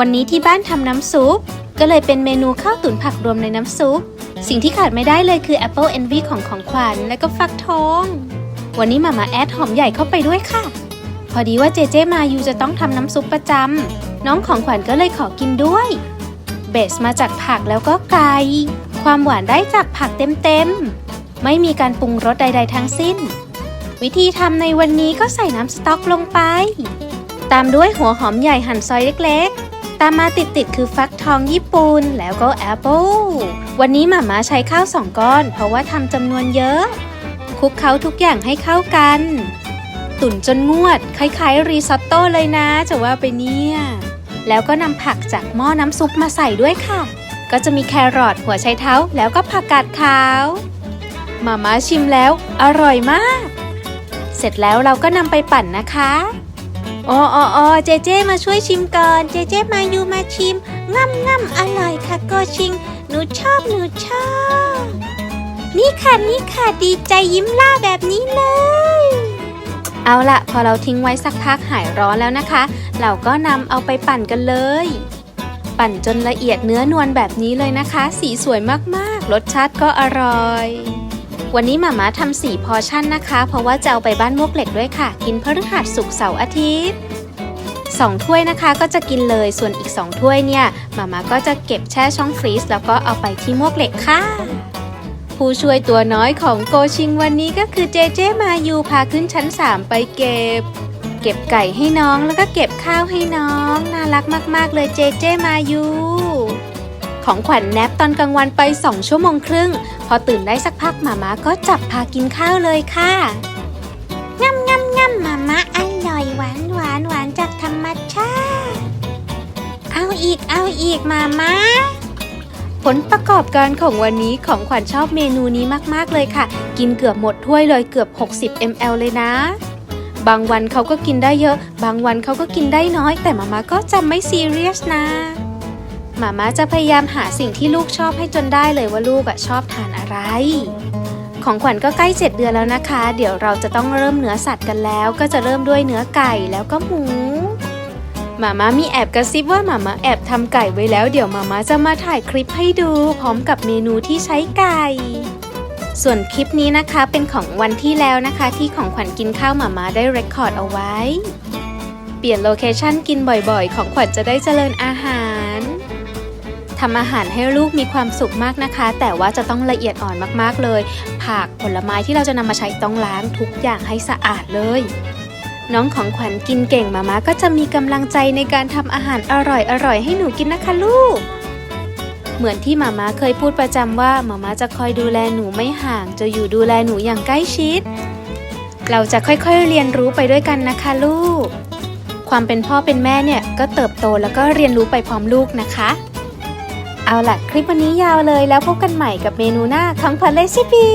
วันนี้ที่บ้านทำน้ำซุป ก็เลยเป็นเมนูข้าวตุ๋นผักรวมในน้ำซุป สิ่งที่ขาดไม่ได้เลยคือ Apple Envy ของของขวัญและก็ฟักทอง วันนี้มามาแอดหอมใหญ่เข้าไปด้วยค่ะ พอดีว่าเจเจมายูจะต้องทำน้ำซุปประจำน้องของขวัญก็เลยขอกินด้วย เบสมาจากผักแล้วก็ไก่ความหวานได้จากผักเต็มๆ ไม่มีการปรุงรสใด ๆ ทั้งสิ้น วิธีทำในวันนี้ก็ใส่น้ำสต๊อกลงไป ตามด้วยหัวหอมใหญ่หั่นซอยเล็กๆ ตามมาติดๆคือฟักทองญี่ปุ่นแล้วก็แอปเปิลวันนี้หม่าม้าใช้ข้าวสองก้อน เพราะว่าทำจำนวนเยอะ คลุกเคล้าทุกอย่างให้เข้ากัน ตุ๋นจนงวด คล้ายๆ รีซอตโต้เลยนะ จะว่าไปเนี่ย แล้วก็นำผักจากหม้อน้ำซุปมาใส่ด้วยค่ะ ก็จะมีแครอทหัวไชเท้า แล้วก็ผักกาดขาวหม่าม่าชิมแล้ว อร่อยมาก เสร็จแล้วเราก็นำไปปั่นนะคะ อ๋ออ๋ออเจเจมาช่วยชิมก่อน เจเจมาอยู่มาชิมง่ำง่ำอร่อยค่ะโกชิง หนูชอบหนูชอบ นี่ค่ะนี่ค่ะดีใจยิ้มล่าแบบนี้เลย เอาละพอเราทิ้งไว้สักพักหายร้อนแล้วนะคะ เราก็นำเอาไปปั่นกันเลย ปั่นจนละเอียดเนื้อนวลแบบนี้เลยนะคะ สีสวยมากๆ รสชาติก็อร่อย วันนี้มาม่าทำสี่พอชั่นนะคะ เพราะว่าจะเอาไปบ้านมวกเหล็กด้วยค่ะ กินพฤหัสศุกเสาร์อาทิตย์สองถ้วยนะคะก็จะกินเลยส่วนอีกสองถ้วยเนี่ยมาม่าก็จะเก็บแช่ช่องฟรีซแล้วก็เอาไปที่มวกเหล็กค่ะ ผู้ช่วยตัวน้อยของโกชิงวันนี้ก็คือเจเจมายูพาขึ้นชั้น 3 ไปเก็บ เก็บไก่ให้น้องแล้วก็เก็บข้าวให้น้อง น่ารักมาก ๆ เลยเจเจมายู ของขวัญแนบตอนกลางวันไป 2 ชั่วโมงครึ่ง พอตื่นได้สักพักหมามาก็จับพากินข้าวเลยค่ะง่ำง่ำง่ำมามาอร่อยหวานหวานหวานจากธรรมชาติ เอาอีกเอาอีกมามาผลประกอบการของวันนี้ของขวัญชอบเมนูนี้มากๆเลยค่ะ กินเกือบหมดถ้วยเลยเกือบ 60 ml เลยนะ บางวันเขาก็กินได้เยอะ บางวันเขาก็กินได้น้อย แต่มาม่าก็จะไม่ซีเรียสนะ มาม่าจะพยายามหาสิ่งที่ลูกชอบให้จนได้เลยว่าลูกอะชอบทานอะไร ของขวัญก็ใกล้เจ็ดเดือนแล้วนะคะ เดี๋ยวเราจะต้องเริ่มเนื้อสัตว์กันแล้ว ก็จะเริ่มด้วยเนื้อไก่แล้วก็หมูหมาม่ามีแอบกระซิบว่าหมาม่าแอบทำไก่ไว้แล้ว เดี๋ยวหมาม่าจะมาถ่ายคลิปให้ดู พร้อมกับเมนูที่ใช้ไก่ ส่วนคลิปนี้นะคะเป็นของวันที่แล้วนะคะ ที่ของขวัญกินข้าวหมาม่าได้เรคคอร์ดเอาไว้ เปลี่ยนโลเคชั่นกินบ่อยๆ ของขวัญจะได้เจริญอาหาร ทำอาหารให้ลูกมีความสุขมากนะคะ แต่ว่าจะต้องละเอียดอ่อนมากๆเลย ผักผลไม้ที่เราจะนำมาใช้ต้องล้างทุกอย่างให้สะอาดเลย น้องของขวัญกินเก่งมาม่าก็จะมีกำลังใจในการทำอาหารอร่อยๆให้หนูกินนะคะลูกเหมือนที่มาม่าเคยพูดประจำว่ามาม่าจะคอยดูแลหนูไม่ห่าง จะอยู่ดูแลหนูอย่างใกล้ชิด เราจะค่อยๆเรียนรู้ไปด้วยกันนะคะลูก ความเป็นพ่อเป็นแม่เนี่ยก็เติบโตแล้วก็เรียนรู้ไปพร้อมลูกนะคะ เอาล่ะ คลิปวันนี้ยาวเลยแล้วพบกันใหม่กับเมนูหน้าของพันเลซิปี